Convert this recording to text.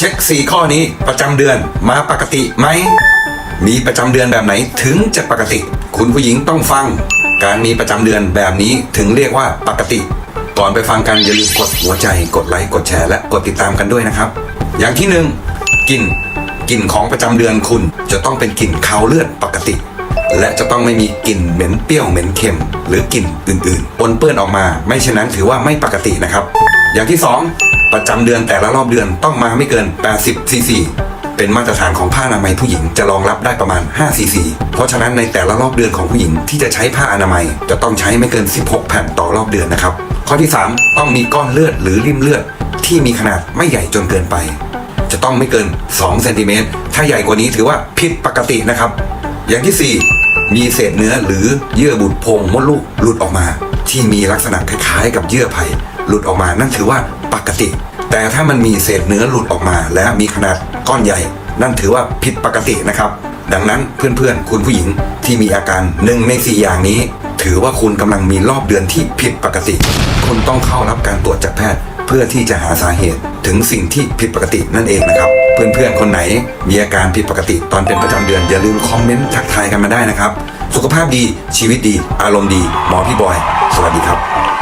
เช็ค 4 ข้อนี้ประจำเดือนมาปกติไหม มีประจำเดือนแบบไหนถึงจะปกติ คุณผู้หญิงต้องฟัง การมีประจำเดือนแบบนี้ถึงเรียกว่าปกติ ก่อนไปฟังกันอย่าลืมกดหัวใจ กดไลค์กดแชร์และกดติดตามกันด้วยนะครับ อย่างที่หนึ่งกลิ่นกลิ่นของประจำเดือนคุณจะต้องเป็นกลิ่นคาวเลือดปกติ และจะต้องไม่มีกลิ่นเหม็นเปรี้ยวเหม็นเค็ม หรือกลิ่นอื่นๆปนเปื้อนออกมา ไม่เช่นนั้นถือว่าไม่ปกตินะครับ อย่างที่สอง ประจำเดือนแต่ละรอบเดือนต้องมาไม่เกิน 80 ซีซี เป็นมาตรฐานของผ้าอนามัยผู้หญิงจะรองรับได้ประมาณ 5 ซีซี เพราะฉะนั้นในแต่ละรอบเดือนของผู้หญิงที่จะใช้ผ้าอนามัยจะต้องใช้ไม่เกิน 16 แผ่นต่อรอบเดือนนะครับ ข้อที่ 3 ต้องมีก้อนเลือดหรือริ่มเลือด ที่มีขนาดไม่ใหญ่จนเกินไป จะต้องไม่เกิน2เซนติเมตร ถ้าใหญ่กว่านี้ถือว่าผิดปกตินะครับ อย่างที่ 4 มีเศษเนื้อหรือเยื่อบุโพรงมดลูกหลุดออกมา ที่มีลักษณะคล้ายๆ กับเยื่อไผ่หลุดออกมานั่นถือว่า ปกติ แต่ถ้ามันมีเศษเนื้อหลุดออกมา และมีขนาดก้อนใหญ่ นั่นถือว่าผิดปกตินะครับ ดังนั้นเพื่อนๆ คุณผู้หญิงที่มีอาการหนึ่งในสี่อย่างนี้ ถือว่าคุณกำลังมีรอบเดือนที่ผิดปกติ คุณต้องเข้ารับการตรวจจากแพทย์ เพื่อที่จะหาสาเหตุถึงสิ่งที่ผิดปกตินั่นเองนะครับเพื่อนๆ คนไหนมีอาการผิดปกติตอนเป็นประจำเดือนอย่าลืมคอมเมนต์ทักทายกันมาได้นะครับ สุขภาพดีชีวิตดี อารมณ์ดี หมอพี่บอย สวัสดีครับ